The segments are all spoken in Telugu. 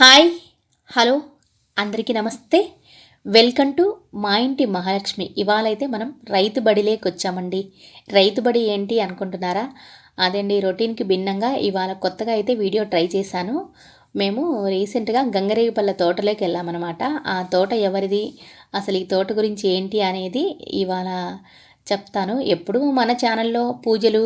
హాయ్ హలో అందరికీ నమస్తే. వెల్కమ్ టు మా ఇంటి మహాలక్ష్మి. ఇవాళ అయితే మనం రైతు బడిలోకి వచ్చామండి. రైతు బడి ఏంటి అనుకుంటున్నారా? అదండి రొటీన్కి భిన్నంగా ఇవాళ కొత్తగా అయితే వీడియో ట్రై చేశాను. మేము రీసెంట్గా గంగరేగిపల్ల తోటలోకి వెళ్ళామన్నమాట. ఆ తోట ఎవరిది? అసలు ఈ తోట గురించి ఏంటి అనేది ఇవాళ చెప్తాను. ఎప్పుడు మన ఛానల్లో పూజలు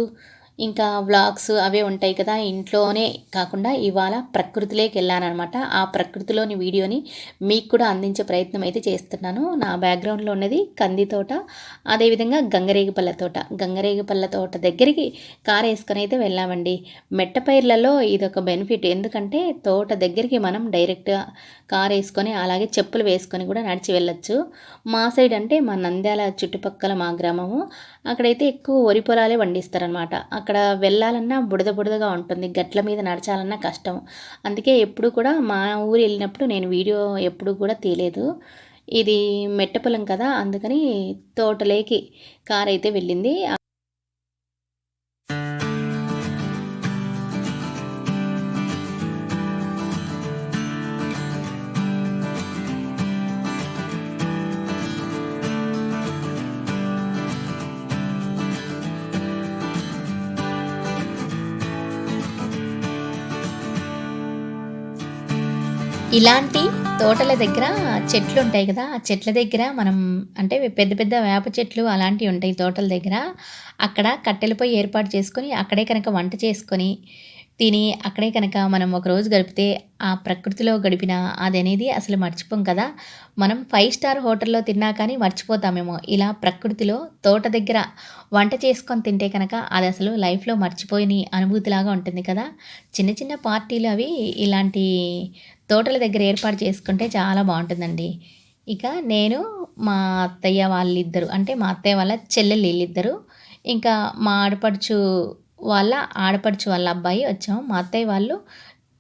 ఇంకా వ్లాగ్స్ అవే ఉంటాయి కదా ఇంట్లోనే కాకుండా ఇవాళ ప్రకృతిలోకి వెళ్ళానమాట ఆ ప్రకృతిలోని వీడియోని మీకు కూడా అందించే ప్రయత్నం అయితే చేస్తున్నాను. నా బ్యాక్గ్రౌండ్లో ఉన్నది కంది తోట అదేవిధంగా గంగరేగిపల్ల తోట. గంగరేగిపల్ల తోట దగ్గరికి కారు వేసుకొని అయితే వెళ్ళామండి. మెట్టపైర్లలో ఇది ఒక బెనిఫిట్. ఎందుకంటే తోట దగ్గరికి మనం డైరెక్ట్గా కారు వేసుకొని అలాగే చెప్పులు వేసుకొని కూడా నడిచి వెళ్ళొచ్చు. మా సైడ్ అంటే మా నంద్యాల చుట్టుపక్కల మా గ్రామము. అక్కడైతే ఎక్కువ వరి పొలాలే పండిస్తారనమాట అక్కడ వెళ్ళాలన్నా బుడద బుడదగా ఉంటుంది. గట్ల మీద నడచాలన్నా కష్టం. అందుకే ఎప్పుడు కూడా మా ఊరు వెళ్ళినప్పుడు నేను వీడియో ఎప్పుడు కూడా తీయలేదు. ఇది మెట్టపొలం కదా అందుకని తోటలేకి కార్ అయితే వెళ్ళింది. ఇలాంటి తోటల దగ్గర చెట్లు ఉంటాయి కదా ఆ చెట్ల దగ్గర మనం అంటే పెద్ద పెద్ద వేప చెట్లు అలాంటివి ఉంటాయి తోటల దగ్గర. అక్కడ కట్టెలపై ఏర్పాటు చేసుకొని అక్కడే కనుక వంట చేసుకొని తిని అక్కడే కనుక మనం ఒక రోజు గడిపితే ఆ ప్రకృతిలో గడిపిన అది అనేది అసలు మర్చిపోం కదా. మనం ఫైవ్ స్టార్ హోటల్లో తిన్నా కానీ మర్చిపోతామేమో. ఇలా ప్రకృతిలో తోట దగ్గర వంట చేసుకొని తింటే కనుక అది అసలు లైఫ్లో మర్చిపోయిన అనుభూతిలాగా ఉంటుంది కదా. చిన్న చిన్న పార్టీలు అవి ఇలాంటి తోటల దగ్గర ఏర్పాటు చేసుకుంటే చాలా బాగుంటుందండి. ఇక నేను మా అత్తయ్య వాళ్ళిద్దరు అంటే మా అత్తయ్య వాళ్ళ చెల్లెలు వీళ్ళిద్దరు ఇంకా మా ఆడపడుచు వాళ్ళ ఆడపడుచు వాళ్ళ అబ్బాయి వచ్చాం మా అత్తయ్య వాళ్ళు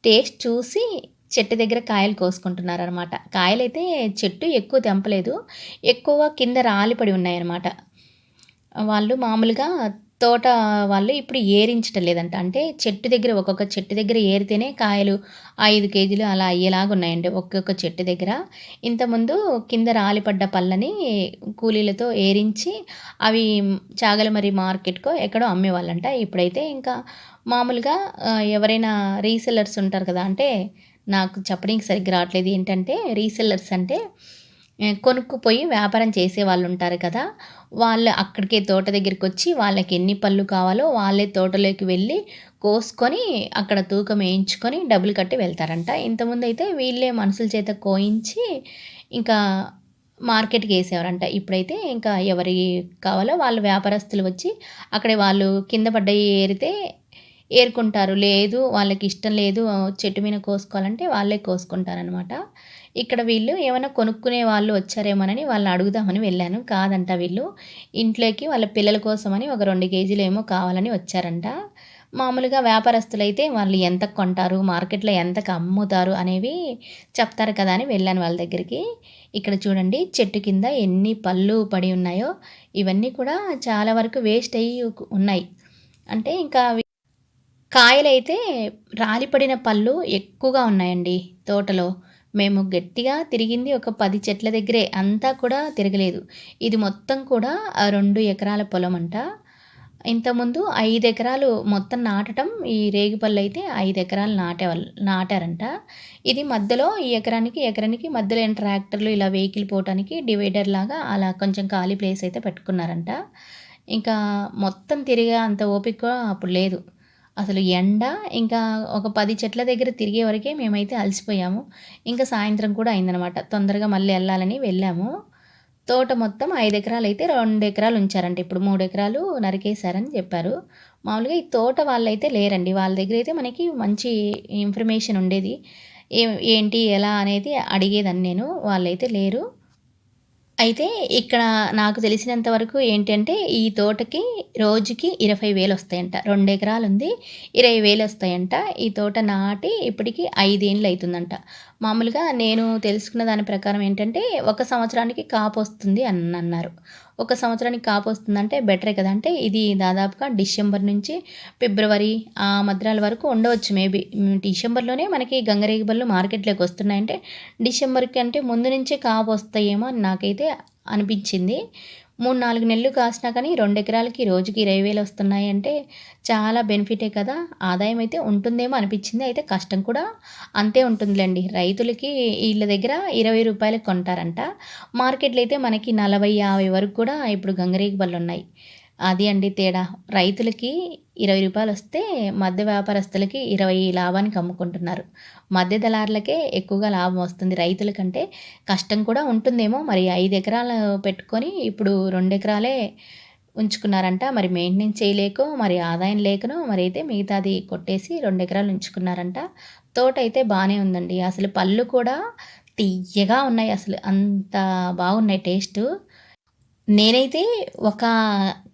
టేస్ట్ చూసి చెట్టు దగ్గర కాయలు కోసుకుంటున్నారు అనమాట కాయలైతే చెట్టు ఎక్కువ తెంపలేదు. ఎక్కువగా కింద రాలిపడి ఉన్నాయన్నమాట. వాళ్ళు మామూలుగా తోట వాళ్ళు ఇప్పుడు ఏరించటం లేదంట అంటే చెట్టు దగ్గర ఒక్కొక్క చెట్టు దగ్గర ఏరితేనే కాయలు ఐదు కేజీలు అలా అయ్యేలాగా ఉన్నాయండి. ఒక్కొక్క చెట్టు దగ్గర. ఇంతకుముందు కింద రాలిపడ్డ పళ్ళని కూలీలతో ఏరించి అవి చాగలమరి మార్కెట్కో ఎక్కడో అమ్మేవాళ్ళంట. ఇప్పుడైతే ఇంకా మామూలుగా ఎవరైనా రీసెల్లర్స్ ఉంటారు కదా అంటే నాకు చెప్పడానికి సరిగ్గా రావట్లేదు. ఏంటంటే రీసెల్లర్స్ అంటే కొనుక్కుపోయి వ్యాపారం చేసే వాళ్ళు ఉంటారు కదా వాళ్ళు అక్కడికే తోట దగ్గరికి వచ్చి వాళ్ళకి ఎన్ని పళ్ళు కావాలో వాళ్ళే తోటలోకి వెళ్ళి కోసుకొని అక్కడ తూకం వేయించుకొని డబ్బులు కట్టి వెళ్తారంట. ఇంతకుముందు అయితే వీళ్ళే మనుషుల చేత కోయించి ఇంకా మార్కెట్కి వేసేవారంట. ఇప్పుడైతే ఇంకా ఎవరి కావాలో వాళ్ళు వ్యాపారస్తులు వచ్చి అక్కడే వాళ్ళు కింద పడ్డవి ఏరితే ఏరుకుంటారు. లేదు వాళ్ళకి ఇష్టం లేదు చెట్టు మీద కోసుకోవాలంటే వాళ్ళే కోసుకుంటారనమాట ఇక్కడ వీళ్ళు ఏమైనా కొనుక్కునే వాళ్ళు వచ్చారేమోనని వాళ్ళని అడుగుదామని వెళ్ళాను. కాదంట వీళ్ళు. ఇంట్లోకి వాళ్ళ పిల్లల కోసమని ఒక రెండు కేజీలు ఏమో కావాలని వచ్చారంట. మామూలుగా వ్యాపారస్తులైతే వాళ్ళు ఎంత కొంటారు మార్కెట్లో ఎంతకు అమ్ముతారు అనేవి చెప్తారు కదా అని వెళ్ళాను వాళ్ళ దగ్గరికి. ఇక్కడ చూడండి చెట్టు కింద ఎన్ని పళ్ళు పడి ఉన్నాయో ఇవన్నీ కూడా చాలా వరకు వేస్ట్ అయ్యి ఉన్నాయి. అంటే ఇంకా కాయలైతే రాలిపడిన పళ్ళు ఎక్కువగా ఉన్నాయండి తోటలో. మేము గట్టిగా తిరిగింది ఒక పది చెట్ల దగ్గరే అంతా కూడా తిరగలేదు. ఇది మొత్తం కూడా రెండు ఎకరాల పొలం అంట ఇంతకుముందు ఐదు ఎకరాలు మొత్తం నాటడం ఈ రేగిపళ్ళు అయితే ఐదు ఎకరాలు నాటే నాటారంట. ఇది మధ్యలో ఈ ఎకరానికి ఎకరానికి మధ్యలో ట్రాక్టర్లు ఇలా వెహికల్ పోవటానికి డివైడర్ లాగా అలా కొంచెం ఖాళీ ప్లేస్ అయితే పెట్టుకున్నారంట. ఇంకా మొత్తం తిరిగే అంత ఓపిక అప్పుడు లేదు. అసలు ఎండ ఇంకా ఒక పది చెట్ల దగ్గర తిరిగే వరకే మేమైతే అలసిపోయాము. ఇంకా సాయంత్రం కూడా అయిందనమాట తొందరగా మళ్ళీ వెళ్ళాలని వెళ్ళాము. తోట మొత్తం ఐదు ఎకరాలు అయితే రెండు ఎకరాలు ఉంచారంట. ఇప్పుడు మూడు ఎకరాలు నరికేశారని చెప్పారు. మామూలుగా ఈ తోట వాళ్ళైతే లేరండి. వాళ్ళ దగ్గర అయితే మనకి మంచి ఇన్ఫర్మేషన్ ఉండేది. ఏంటి ఎలా అనేది అడిగేదాన్ని నేను. వాళ్ళైతే లేరు. అయితే ఇక్కడ నాకు తెలిసినంత వరకు ఏంటంటే ఈ తోటకి రోజుకి ఇరవై వేలు వస్తాయంట. రెండు ఎకరాలు ఉంది ఇరవై వేలు వస్తాయంట. ఈ తోట నాటి ఇప్పటికి ఐదేళ్ళు అవుతుందంట మామూలుగా నేను తెలుసుకున్న దాని ప్రకారం ఏంటంటే ఒక సంవత్సరానికి కాపు వస్తుంది అని అన్నారు. ఒక సంవత్సరానికి కాపు వస్తుందంటే బెటరే కదా. అంటే ఇది దాదాపుగా డిసెంబర్ నుంచి ఫిబ్రవరి ఆ మధ్యరాల వరకు ఉండవచ్చు మేబీ. డిసెంబర్లోనే మనకి గంగరేగి బళ్ళు మార్కెట్లోకి వస్తున్నాయంటే డిసెంబర్కి అంటే ముందు నుంచే కాపు వస్తాయేమో అని నాకైతే అనిపించింది. మూడు నాలుగు నెలలు కాసినా కానీ రెండు ఎకరాలకి రోజుకి ఇరవై వేలు వస్తున్నాయి అంటే చాలా బెనిఫిటే కదా. ఆదాయం అయితే ఉంటుందేమో అనిపించింది. అయితే కష్టం కూడా అంతే ఉంటుందిలేండి. రైతులకి వీళ్ళ దగ్గర ఇరవై రూపాయలకు కొంటారంట. మార్కెట్లో అయితే మనకి నలభై యాభై వరకు కూడా ఇప్పుడు గంగరేగి పళ్ళు ఉన్నాయి. అది అండి తేడా. రైతులకి ఇరవై రూపాయలు వస్తే మధ్య వ్యాపారస్తులకి ఇరవై లాభానికి అమ్ముకుంటున్నారు. మధ్య దళారులకే ఎక్కువగా లాభం వస్తుంది. రైతుల కంటే కష్టం కూడా ఉంటుందేమో. మరి ఐదు ఎకరాలు పెట్టుకొని ఇప్పుడు రెండు ఎకరాలే ఉంచుకున్నారంట. మరి మెయింటెనెన్స్ చేయలేకో మరి ఆదాయం లేకనో మరి అయితే మిగతాది కొట్టేసి రెండు ఎకరాలు ఉంచుకున్నారంట. తోట అయితే బాగానే ఉందండి. అసలు పళ్ళు కూడా తీయగా ఉన్నాయి. అసలు అంత బాగున్నాయి టేస్టు. నేనైతే ఒక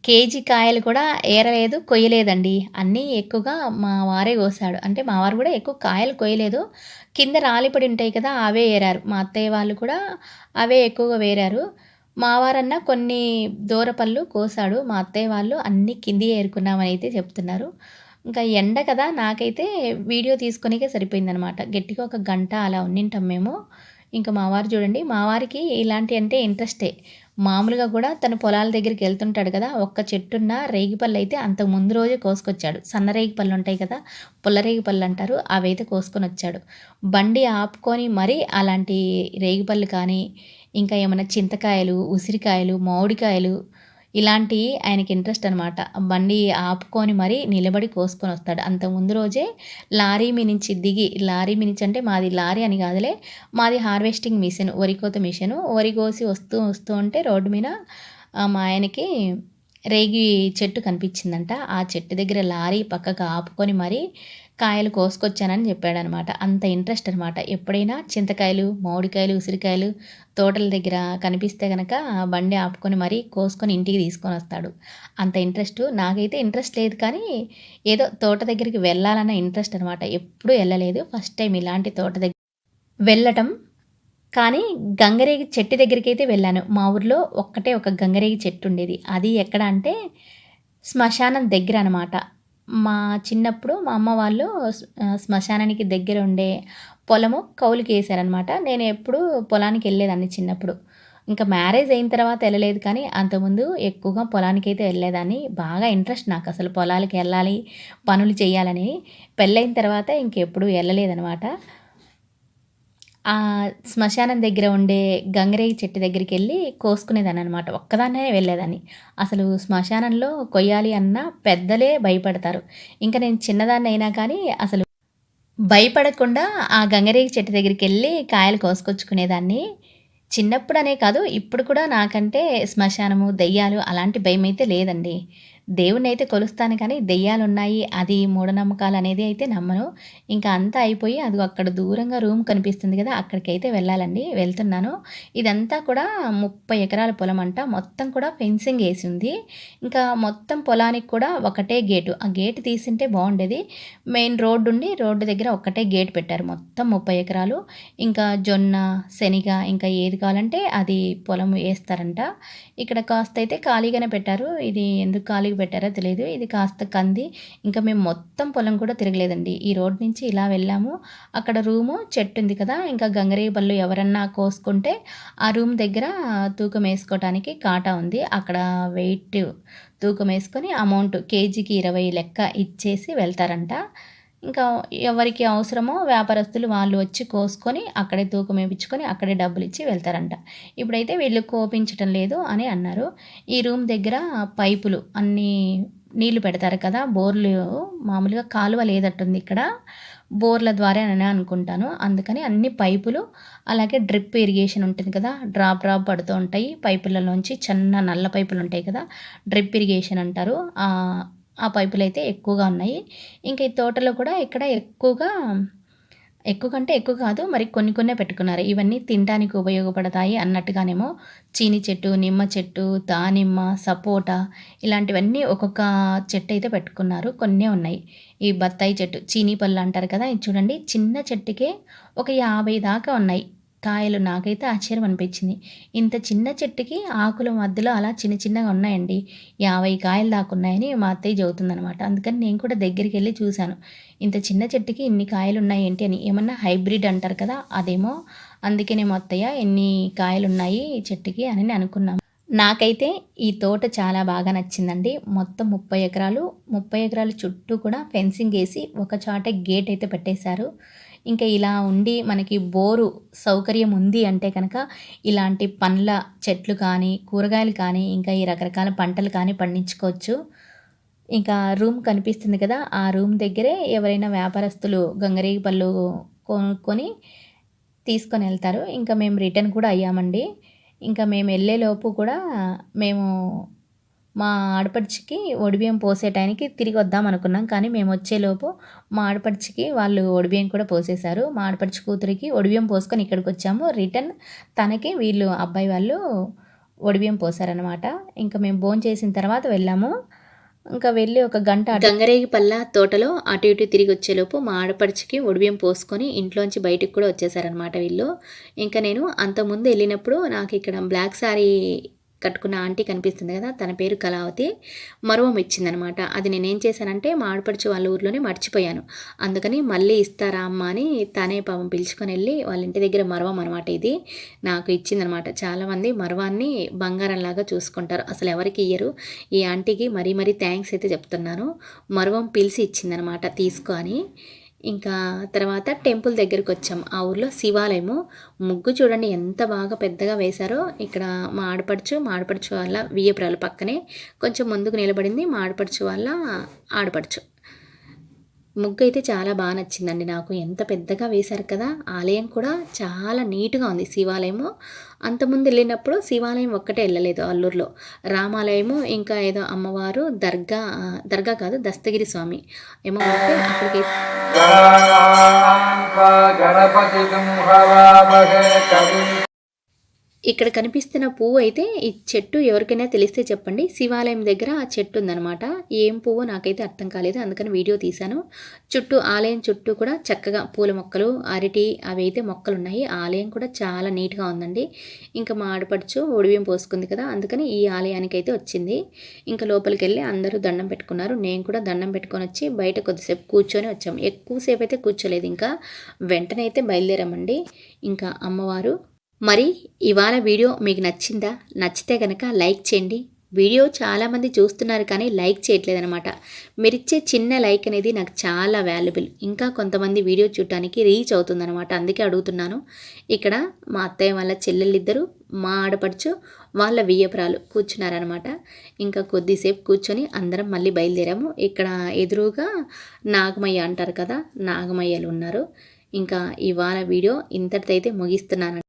కేజీ కాయలు కూడా ఏరలేదు కొయ్యలేదండి. అన్నీ ఎక్కువగా మా వారే కోసాడు. అంటే మా వారు కూడా ఎక్కువ కాయలు కొయ్యలేదు. కింద రాలిపడి ఉంటాయి కదా అవే ఏరారు. మా అత్తయ్య వాళ్ళు కూడా అవే ఎక్కువగా వేరారు. మా వారన్న కొన్ని దూరపళ్ళు కోసాడు. మా అత్తయ్య వాళ్ళు అన్నీ కింది ఏరుకున్నామని అయితే చెప్తున్నారు. ఇంకా ఎండ కదా నాకైతే వీడియో తీసుకొనికే సరిపోయిందనమాట. గట్టిగా ఒక గంట అలా ఉన్నింటాం మేము. ఇంకా మా వారు చూడండి మా వారికి ఇలాంటి అంటే ఇంట్రెస్టే. మామూలుగా కూడా తను పొలాల దగ్గరికి వెళ్తుంటాడు కదా ఒక్క చెట్టున్న రేగిపళ్ళు అయితే అంతకు ముందు రోజే కోసుకొచ్చాడు. సన్న రేగిపళ్ళు ఉంటాయి కదా పుల్ల పళ్ళు అంటారు అవైతే కోసుకొని వచ్చాడు. బండి ఆపుకొని మరీ అలాంటి రేగిపళ్ళు కానీ ఇంకా ఏమైనా చింతకాయలు ఉసిరికాయలు మామిడికాయలు ఇలాంటి ఆయనకి ఇంట్రెస్ట్ అనమాట బండి ఆపుకొని మరీ నిలబడి కోసుకొని వస్తాడు. అంత ముందు రోజే లారీ మీ నుంచి దిగి లారీ మీ నుంచి అంటే మాది లారీ అని కాదులే మాది హార్వెస్టింగ్ మిషన్ వరికోత మిషను. వరి కోసి వస్తూ వస్తూ ఉంటే రోడ్డు మీద మా ఆయనకి రేగి చెట్టు కనిపించిందంట. ఆ చెట్టు దగ్గర లారీ పక్కకు ఆపుకొని మరీ కాయలు కోసుకొచ్చానని చెప్పాడనమాట. అంత ఇంట్రెస్ట్ అనమాట. ఎప్పుడైనా చింతకాయలు మామిడికాయలు ఉసిరికాయలు తోటల దగ్గర కనిపిస్తే కనుక బండి ఆపుకొని మరీ కోసుకొని ఇంటికి తీసుకొని వస్తాడు. అంత ఇంట్రెస్ట్. నాకైతే ఇంట్రెస్ట్ లేదు కానీ ఏదో తోట దగ్గరికి వెళ్ళాలన్న ఇంట్రెస్ట్ అనమాట. ఎప్పుడూ వెళ్ళలేదు. ఫస్ట్ టైం ఇలాంటి తోట దగ్గర వెళ్ళటం కానీ గంగరేగి చెట్టు దగ్గరికి అయితే వెళ్ళాను. మా ఊర్లో ఒక్కటే ఒక గంగరేగి చెట్టు ఉండేది. అది ఎక్కడ అంటే శ్మశానం దగ్గర అనమాట మా చిన్నప్పుడు మా అమ్మ వాళ్ళు శ్మశానానికి దగ్గర ఉండే పొలము కౌలుకి వేసారనమాట నేను ఎప్పుడు పొలానికి వెళ్ళేదాన్ని చిన్నప్పుడు. ఇంకా మ్యారేజ్ అయిన తర్వాత వెళ్ళలేదు కానీ అంతకుముందు ఎక్కువగా పొలానికి అయితే వెళ్ళేదాన్ని. బాగా ఇంట్రెస్ట్ నాకు అసలు పొలాలకి వెళ్ళాలి పనులు చేయాలని. పెళ్ళైన తర్వాత ఇంకెప్పుడు వెళ్ళలేదనమాట ఆ శ్మశానం దగ్గర ఉండే గంగరేగి చెట్టు దగ్గరికి వెళ్ళి కోసుకునేదాన్ని అనమాట ఒక్కదాన్నే వెళ్ళేదాన్ని. అసలు శ్మశానంలో కొయ్యాలి అన్న పెద్దలే భయపడతారు. ఇంకా నేను చిన్నదాన్ని అయినా కానీ అసలు భయపడకుండా ఆ గంగరేగి చెట్టు దగ్గరికి వెళ్ళి కాయలు కోసుకొచ్చుకునేదాన్ని. చిన్నప్పుడనే కాదు ఇప్పుడు కూడా నాకంటే శ్మశానము దెయ్యాలు అలాంటి భయం అయితే లేదండి. దేవుణ్ణి అయితే కొలుస్తాను కానీ దెయ్యాలు ఉన్నాయి అది మూఢనమ్మకాలు అనేది అయితే నమ్మను. ఇంకా అంతా అయిపోయి అది అక్కడ దూరంగా రూమ్ కనిపిస్తుంది కదా అక్కడికైతే వెళ్ళాలండి వెళ్తున్నాను. ఇదంతా కూడా ముప్పై ఎకరాల పొలం అంట మొత్తం కూడా ఫెన్సింగ్ వేసి ఉంది. ఇంకా మొత్తం పొలానికి కూడా ఒకటే గేటు ఆ గేట్ తీసింటే బాగుండేది. మెయిన్ రోడ్డు ఉండి రోడ్డు దగ్గర ఒకటే గేట్ పెట్టారు మొత్తం ముప్పై ఎకరాలు. ఇంకా జొన్న శనిగ ఇంకా ఏది కావాలంటే అది పొలం వేస్తారంట. ఇక్కడ కాస్త అయితే ఖాళీగానే పెట్టారు ఇది ఎందుకు ఖాళీగా పెట్టారో తెలియదు ఇది కాస్త కంది. ఇంకా మేము మొత్తం పొలం కూడా తిరగలేదండి. ఈ రోడ్ నుంచి ఇలా వెళ్ళాము. అక్కడ రూము చెట్టు ఉంది కదా. ఇంకా గంగరేగి బళ్ళు ఎవరన్నా కోసుకుంటే ఆ రూమ్ దగ్గర తూకం వేసుకోవటానికి కాటా ఉంది. అక్కడ వెయిట్ తూకం వేసుకొని అమౌంట్ కేజీకి ఇరవై లెక్క ఇచ్చేసి వెళ్తారంట. ఇంకా ఎవరికి అవసరమో వ్యాపారస్తులు వాళ్ళు వచ్చి కోసుకొని అక్కడే తూకం వేయించుకొని అక్కడే డబ్బులు ఇచ్చి వెళ్తారంట. ఇప్పుడైతే వీళ్ళు కోపించటం లేదు అని అన్నారు. ఈ రూమ్ దగ్గర పైపులు అన్నీ నీళ్ళు పెడతారు కదా బోర్లు మామూలుగా కాలువ లేదట్టుంది ఇక్కడ. బోర్ల ద్వారా అని అనుకుంటాను. అందుకని అన్ని పైపులు అలాగే డ్రిప్ ఇరిగేషన్ ఉంటుంది కదా డ్రాప్ డ్రాప్ పడుతూ ఉంటాయి. పైపులలోంచి చిన్న నల్ల పైపులు ఉంటాయి కదా డ్రిప్ ఇరిగేషన్ అంటారు. ఆ పైపులు అయితే ఎక్కువగా ఉన్నాయి. ఇంకా ఈ తోటలో కూడా ఇక్కడ ఎక్కువగా ఎక్కువ కంటే ఎక్కువ కాదు మరి కొన్ని కొన్నే పెట్టుకున్నారు. ఇవన్నీ తినడానికి ఉపయోగపడతాయి అన్నట్టుగానేమో చీని చెట్టు నిమ్మ చెట్టు దానిమ్మ సపోటా ఇలాంటివన్నీ ఒక్కొక్క చెట్టు అయితే పెట్టుకున్నారు. కొన్నే ఉన్నాయి. ఈ బత్తాయి చెట్టు చీనీ పళ్ళు అంటారు కదా ఇది చూడండి చిన్న చెట్టుకే ఒక యాభై దాకా ఉన్నాయి. కాయలు నాకైతే ఆశ్చర్యం అనిపించింది. ఇంత చిన్న చెట్టుకి ఆకుల మధ్యలో అలా చిన్న చిన్నగా ఉన్నాయండి. యాభై కాయలు దాకా ఉన్నాయని మా అత్తయ్య చెబుతుందనమాట అందుకని నేను కూడా దగ్గరికి వెళ్ళి చూశాను. ఇంత చిన్న చెట్టుకి ఇన్ని కాయలు ఉన్నాయి ఏంటి అని. ఏమన్నా హైబ్రిడ్ అంటారు కదా అదేమో. అందుకేనేమో అత్తయ్య ఎన్ని కాయలు ఉన్నాయి ఈ చెట్టుకి అని అనుకున్నాం. నాకైతే ఈ తోట చాలా బాగా నచ్చిందండి. మొత్తం ముప్పై ఎకరాలు. ముప్పై ఎకరాల చుట్టూ కూడా ఫెన్సింగ్ వేసి ఒక చాట గేట్ అయితే పెట్టేశారు. ఇంకా ఇలా ఉండి మనకి బోరు సౌకర్యం ఉంది అంటే కనుక ఇలాంటి పండ్ల చెట్లు కానీ కూరగాయలు కానీ ఇంకా ఈ రకరకాల పంటలు కానీ పండించుకోవచ్చు. ఇంకా రూమ్ కనిపిస్తుంది కదా ఆ రూమ్ దగ్గరే ఎవరైనా వ్యాపారస్తులు గంగరేగి పళ్ళు కొనుక్కొని తీసుకొని వెళ్తారు. ఇంకా మేము రిటర్న్ కూడా అయ్యామండి. ఇంకా మేము వెళ్ళేలోపు కూడా మేము మా ఆడపడిచికి ఒడిబియ్యం పోసే టైంకి తిరిగి వద్దాం అనుకున్నాం. కానీ మేము వచ్చేలోపు మా ఆడపడిచికి వాళ్ళు ఒడిబియ్యం కూడా పోసేశారు. మా ఆడపడిచి కూతురికి ఒడిబియ్యం పోసుకొని ఇక్కడికి వచ్చాము. రిటర్న్ తనకి వీళ్ళు అబ్బాయి వాళ్ళు ఒడిబియ్యం పోసారనమాట ఇంకా మేము భోజనం చేసిన తర్వాత వెళ్ళాము. ఇంకా వెళ్ళి ఒక గంట గంగరేగి పల్ల తోటలో అటు ఇటు తిరిగి వచ్చేలోపు మా ఆడపడిచికి ఒడిబియ్యం పోసుకొని ఇంట్లోంచి బయటికి కూడా వచ్చేసారనమాట వీళ్ళు. ఇంకా నేను అంతకుముందు వెళ్ళినప్పుడు నాకు ఇక్కడ బ్లాక్ శారీ కట్టుకున్న ఆంటీ కనిపిస్తుంది కదా తన పేరు కళావతి. మరువం ఇచ్చిందనమాట. అది నేనేం చేశానంటే మా ఆడపడుచు వాళ్ళ ఊర్లోనే మర్చిపోయాను. అందుకని మళ్ళీ ఇస్తారా అమ్మ అని తనే పాపం పిలుచుకొని వెళ్ళి వాళ్ళ ఇంటి దగ్గర మరవం అనమాట ఇది. నాకు ఇచ్చిందనమాట. చాలామంది మరవాన్ని బంగారంలాగా చూసుకుంటారు. అసలు ఎవరికి ఇయ్యరు. ఈ ఆంటీకి మరీ మరీ థ్యాంక్స్ అయితే చెప్తున్నాను. మరవం పిలిచి ఇచ్చిందనమాట తీసుకో అని. ఇంకా తర్వాత టెంపుల్ దగ్గరికి వచ్చాం ఆ ఊర్లో శివాలయము. ముగ్గు చూడండి ఎంత బాగా పెద్దగా వేశారో. ఇక్కడ మా ఆడపడుచు మా ఆడపడుచు వాళ్ళ వియ్యపురాల పక్కనే కొంచెం ముందుకు నిలబడింది మా ఆడపడుచు వాళ్ళ ఆడపడుచు. ముగ్గు అయితే చాలా బాగా నచ్చిందండి నాకు. ఎంత పెద్దగా వేశారు కదా ఆలయం కూడా చాలా నీట్గా ఉంది శివాలయము. అంతకుముందు వెళ్ళినప్పుడు శివాలయం ఒక్కటే వెళ్ళలేదు అల్లూరులో. రామాలయము ఇంకా ఏదో అమ్మవారు దర్గా దర్గా కాదు దస్తగిరి స్వామి ఏమో అంటే అక్కడికి గణపతి ఇక్కడ కనిపిస్తున్న పువ్వు అయితే ఈ చెట్టు ఎవరికైనా తెలిస్తే చెప్పండి. శివాలయం దగ్గర ఆ చెట్టు ఉందనమాట ఏం పువ్వు నాకైతే అర్థం కాలేదు. అందుకని వీడియో తీశాను. చుట్టూ ఆలయం చుట్టూ కూడా చక్కగా పూల మొక్కలు అరటి అవి అయితే మొక్కలు ఉన్నాయి. ఆలయం కూడా చాలా నీట్గా ఉందండి. ఇంకా మా ఆడపడుచు ఒడివియం పోసుకుంది కదా అందుకని ఈ ఆలయానికి అయితే వచ్చింది. ఇంకా లోపలికి వెళ్ళి అందరూ దండం పెట్టుకున్నారు. నేను కూడా దండం పెట్టుకొని వచ్చి బయట కొద్దిసేపు కూర్చొని వచ్చాం. ఎక్కువసేపు అయితే కూర్చోలేదు. ఇంకా వెంటనే అయితే బయలుదేరామండి. ఇంకా అమ్మవారు మరి ఇవాళ వీడియో మీకు నచ్చిందా? నచ్చితే కనుక లైక్ చేయండి. వీడియో చాలామంది చూస్తున్నారు కానీ లైక్ చేయట్లేదనమాట మీరిచ్చే చిన్న లైక్ అనేది నాకు చాలా వాల్యుబుల్. ఇంకా కొంతమంది వీడియో చూడటానికి రీచ్ అవుతుందనమాట అందుకే అడుగుతున్నాను. ఇక్కడ మా అత్తయ్య వాళ్ళ చెల్లెళ్ళిద్దరూ మా ఆడపడుచు వాళ్ళ వియ్యపురాలు కూర్చున్నారనమాట ఇంకా కొద్దిసేపు కూర్చొని అందరం మళ్ళీ బయలుదేరాము. ఇక్కడ ఎదురుగా నాగమయ్య అంటారు కదా నాగమయ్యలు ఉన్నారు. ఇంకా ఇవాళ వీడియో ఇంతటితో అయితే ముగిస్తున్నాను.